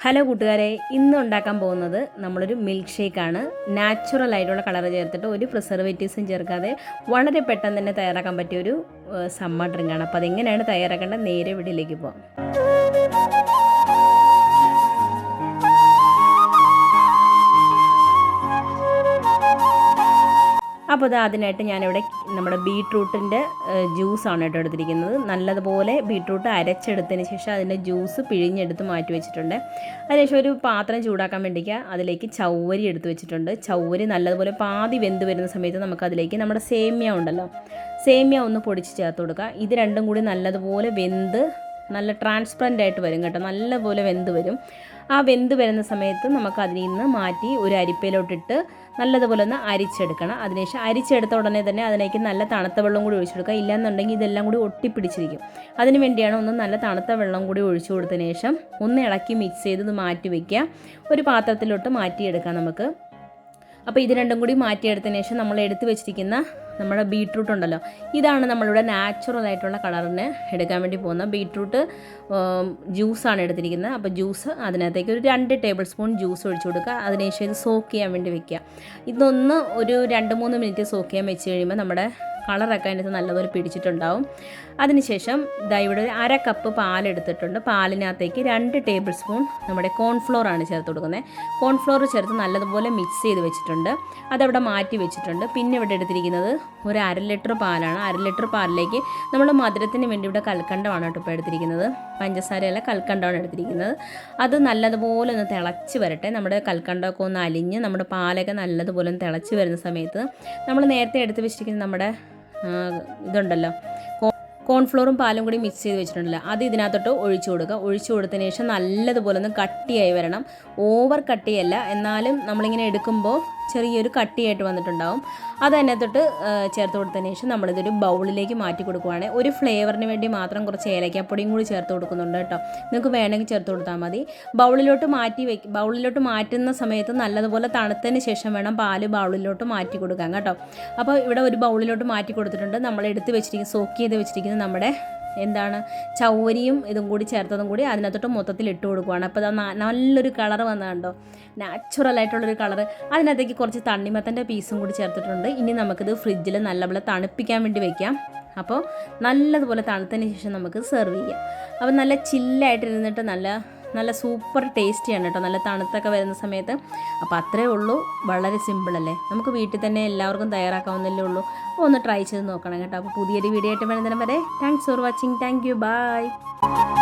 Hello കൂട്ടുകാരെ ഇന്ന് ഉണ്ടാക്കാൻ പോകുന്നത് നമ്മളൊരു മിൽക്ക് ഷേക്കാണ് നാച്ചുറൽ ആയിട്ടുള്ള കളർ ചേർത്തിട്ട് ഒരു പ്രിസർവേറ്റീവ്സും ചേർക്കാതെ വളരെ പെട്ടെന്ന് തന്നെ തയ്യാറാക്കാൻ പറ്റിയ ഒരു സമ്മർ ഡ്രിങ്കാണ് അപ്പോൾ അതെങ്ങനെയാണ് തയ്യാറാക്കേണ്ടത് നേരെ വീട്ടിലേക്ക് പോകാം അപ്പോൾ ഇത് അതിനായിട്ട് ഞാനിവിടെ നമ്മുടെ ബീട്രൂട്ടിന്റെ ജ്യൂസാണ് കേട്ടോ എടുത്തിരിക്കുന്നത്. നല്ലതുപോലെ ബീട്രൂട്ട് അരച്ചെടുത്തതിന് ശേഷം അതിന്റെ ജ്യൂസ് പിഴിഞ്ഞെടുത്ത് മാറ്റി വെച്ചിട്ടുണ്ട്. അതിനുശേഷം ഒരു പാത്രം ചൂടാക്കാൻ വേണ്ടിക്ക് അതിലേക്ക് ചൗവരി എടുത്ത് വെച്ചിട്ടുണ്ട്. ചൗവരി നല്ലതുപോലെ പാതി വെന്ത് വരുന്ന സമയത്ത് നമുക്കതിലേക്ക് നമ്മുടെ സേമിയ ഉണ്ടല്ലോ സേമിയ ഒന്ന് പൊടിച്ച് ചേർത്ത് കൊടുക്കുക. ഇത് രണ്ടും കൂടി നല്ലതുപോലെ വെന്ത് നല്ല ട്രാൻസ്പെറന്റ് ആയിട്ട് വരും കേട്ടോ. നല്ലപോലെ വെന്ത് വരും. ആ വെന്ത് വരുന്ന സമയത്ത് നമുക്ക് അതിൽ നിന്ന് മാറ്റി ഒരു അരിപ്പയിലോട്ടിട്ട് നല്ലതുപോലെ ഒന്ന് അരിച്ചെടുക്കണം. അതിനുശേഷം അരിച്ചെടുത്ത ഉടനെ തന്നെ അതിലേക്ക് നല്ല തണുത്ത വെള്ളം കൂടി ഒഴിച്ചെടുക്കുക ഇല്ലാന്നുണ്ടെങ്കിൽ ഇതെല്ലാം കൂടി ഒട്ടിപ്പിടിച്ചിരിക്കും. അതിന് വേണ്ടിയാണ് ഒന്ന് നല്ല തണുത്ത വെള്ളം കൂടി ഒഴിച്ചു കൊടുത്തതിന് ശേഷം ഒന്ന് ഇളക്കി മിക്സ് ചെയ്ത് മാറ്റി വയ്ക്കുക ഒരു പാത്രത്തിലോട്ട് മാറ്റിയെടുക്കാം നമുക്ക്. അപ്പോൾ ഇത് രണ്ടും കൂടി മാറ്റിയെടുത്തതിന് ശേഷം നമ്മൾ എടുത്തു വെച്ചിരിക്കുന്ന നമ്മുടെ ബീട്രൂട്ട് ഉണ്ടല്ലോ. ഇതാണ് നമ്മളിവിടെ നാച്ചുറൽ ആയിട്ടുള്ള കളറിന് എടുക്കാൻ വേണ്ടി പോകുന്ന ബീട്രൂട്ട് ജ്യൂസാണ് എടുത്തിരിക്കുന്നത്. അപ്പോൾ ജ്യൂസ് അതിനകത്തേക്ക് ഒരു രണ്ട് ടേബിൾ സ്പൂൺ ജ്യൂസ് ഒഴിച്ചു കൊടുക്കുക. അതിനുശേഷം ഇത് സോക്ക് ചെയ്യാൻ വേണ്ടി വെക്കുക. ഇതൊന്ന് ഒരു രണ്ട് മൂന്ന് മിനിറ്റ് സോക്ക് ചെയ്യാൻ വെച്ച് കഴിയുമ്പോൾ നമ്മുടെ കളറൊക്കെ അതിനകത്ത് നല്ലപോലെ പിടിച്ചിട്ടുണ്ടാവും. അതിനുശേഷം ദാ ഇവിടെ ഒരു അര കപ്പ് പാലെടുത്തിട്ടുണ്ട്. പാലിനകത്തേക്ക് രണ്ട് ടേബിൾ സ്പൂൺ നമ്മുടെ കോൺഫ്ലോർ ആണ് ചേർത്ത് കൊടുക്കുന്നത്. കോൺഫ്ലോർ ചേർത്ത് നല്ലതുപോലെ മിക്സ് ചെയ്ത് വെച്ചിട്ടുണ്ട്. അതവിടെ മാറ്റി വെച്ചിട്ടുണ്ട്. പിന്നെ ഇവിടെ എടുത്തിരിക്കുന്നത് ഒരു അര ലിറ്റർ പാലാണ്. അര ലിറ്റർ പാലിലേക്ക് നമ്മൾ മധുരത്തിന് വേണ്ടി ഇവിടെ കൽക്കണ്ടമാണ് കേട്ടോ ഇപ്പോൾ എടുത്തിരിക്കുന്നത്. പഞ്ചസാരയല്ല കൽക്കണ്ടമാണ് എടുത്തിരിക്കുന്നത്. അത് നല്ലതുപോലെ ഒന്ന് തിളച്ച് വരട്ടെ. നമ്മുടെ കൽക്കണ്ടമൊക്കെ ഒന്ന് അലിഞ്ഞ് നമ്മുടെ പാലൊക്കെ നല്ലതുപോലെ ഒന്ന് തിളച്ച് വരുന്ന സമയത്ത് നമ്മൾ നേരത്തെ എടുത്ത് വെച്ചിരിക്കുന്ന നമ്മുടെ ഇതുണ്ടല്ലോ. കോൺഫ്ലോറും പാലും കൂടി മിക്സ് ചെയ്ത് വെച്ചിട്ടുണ്ടല്ലോ. അത് ഇതിനകത്തോട്ട് ഒഴിച്ചു കൊടുക്കുക. ഒഴിച്ചു കൊടുത്തതിന് ശേഷം നല്ലതുപോലെ ഒന്ന് കട്ടിയായി വരണം. ഓവർ കട്ടിയല്ല. എന്നാലും നമ്മളിങ്ങനെ എടുക്കുമ്പോൾ ചെറിയൊരു കട്ടിയായിട്ട് വന്നിട്ടുണ്ടാവും. അത് അതിനകത്തോട്ട് ചേർത്ത് കൊടുത്തതിന് ശേഷം നമ്മളിതൊരു ബൗളിലേക്ക് മാറ്റി കൊടുക്കുവാണെങ്കിൽ ഒരു ഫ്ലേവറിന് വേണ്ടി മാത്രം കുറച്ച് ഏലക്കാപ്പൊടിയും കൂടി ചേർത്ത് കൊടുക്കുന്നുണ്ട് കേട്ടോ. നിങ്ങൾക്ക് വേണമെങ്കിൽ ചേർത്ത് കൊടുത്താൽ മതി. ബൗളിലോട്ട് മാറ്റി വെ ബൗളിലോട്ട് മാറ്റുന്ന സമയത്ത് നല്ലതുപോലെ തണുത്തതിന് ശേഷം വേണം പാൽ ബൗളിലോട്ട് മാറ്റി കൊടുക്കാൻ കേട്ടോ. അപ്പോൾ ഇവിടെ ഒരു ബൗളിലോട്ട് മാറ്റി കൊടുത്തിട്ടുണ്ട്. നമ്മൾ എടുത്ത് വെച്ചിരിക്കുന്ന സോക്ക് ചെയ്ത് വെച്ചിരിക്കുന്ന നമ്മുടെ എന്താണ് ചൗവരിയും ഇതും കൂടി ചേർത്തതും കൂടി അതിനകത്തോട്ട് മൊത്തത്തിൽ ഇട്ട് കൊടുക്കുകയാണ് അപ്പോൾ അത് നല്ലൊരു കളർ വന്നതുണ്ടോ നാച്ചുറൽ ആയിട്ടുള്ളൊരു കളർ അതിനകത്തേക്ക് കുറച്ച് തണ്ണിമത്തന്റെ പീസും കൂടി ചേർത്തിട്ടുണ്ട്. ഇനി നമുക്കിത് ഫ്രിഡ്ജിൽ നല്ലപോലെ തണുപ്പിക്കാൻ വേണ്ടി വെക്കാം. അപ്പോൾ നല്ലതുപോലെ തണുത്തതിന് ശേഷം നമുക്ക് സെർവ് ചെയ്യാം. അപ്പോൾ നല്ല ചില്ലായിട്ടിരുന്നിട്ട് നല്ല നല്ല സൂപ്പർ ടേസ്റ്റിയാണ് കേട്ടോ. നല്ല തണുത്തൊക്കെ വരുന്ന സമയത്ത്. അപ്പോൾ അത്രേ ഉള്ളൂ. വളരെ സിമ്പിളല്ലേ നമുക്ക് വീട്ടിൽ തന്നെ എല്ലാവർക്കും തയ്യാറാക്കാവുന്നല്ലേ ഉള്ളൂ. അപ്പോൾ ഒന്ന് ട്രൈ ചെയ്ത് നോക്കണം കേട്ടോ. അപ്പോൾ പുതിയൊരു വീഡിയോ ആയിട്ട് വരുന്നതിന് വരെ thanks for watching thank you bye